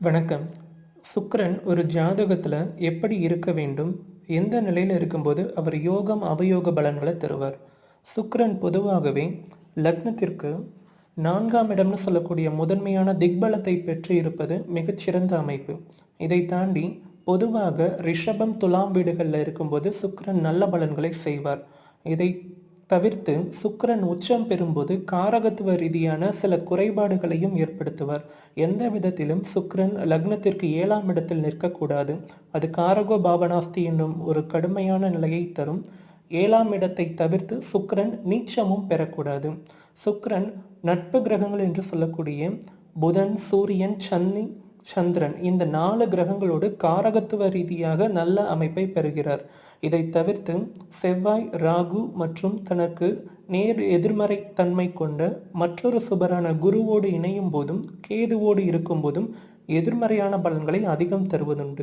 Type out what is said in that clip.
வணக்கம். சுக்கரன் ஒரு ஜாதகத்தில் எப்படி இருக்க வேண்டும்? எந்த நிலையில் இருக்கும்போது அவர் யோகம் அவயோக பலன்களை தருவார்? சுக்கரன் பொதுவாகவே லக்னத்திற்கு நான்காம் இடம்னு சொல்லக்கூடிய முதன்மையான திக்பலத்தை பெற்று இருப்பது மிகச்சிறந்த அமைப்பு. இதை தாண்டி பொதுவாக ரிஷபம் துலாம் வீடுகளில் இருக்கும்போது சுக்கரன் நல்ல பலன்களை செய்வார். இதை தவிர்த்து சுக்கரன் உச்சம் பெறும்போது காரகத்துவ ரீதியான சில குறைபாடுகளையும் ஏற்படுத்துவார். எந்த விதத்திலும் சுக்கரன் லக்னத்திற்கு ஏழாம் இடத்தில் நிற்கக்கூடாது. அது காரகோ பாவனாஸ்தி என்னும் ஒரு கடுமையான நிலையை தரும். ஏழாம் இடத்தை தவிர்த்து சுக்கரன் நீச்சமும் பெறக்கூடாது. சுக்கிரன் நட்பு கிரகங்கள் என்று சொல்லக்கூடிய புதன் சூரியன் சன்னி சந்திரன் இந்த நாலு கிரகங்களோடு காரகத்துவ ரீதியாக நல்ல அமைப்பை பெறுகிறார். இதை தவிர்த்து செவ்வாய் ராகு மற்றும் தனக்கு நேர் எதிர்மறை தன்மை கொண்ட மற்றொரு சுபரான குருவோடு இணையும் போதும் கேதுவோடு இருக்கும் போதும் எதிர்மறையான பலன்களை அதிகம் தருவதுண்டு.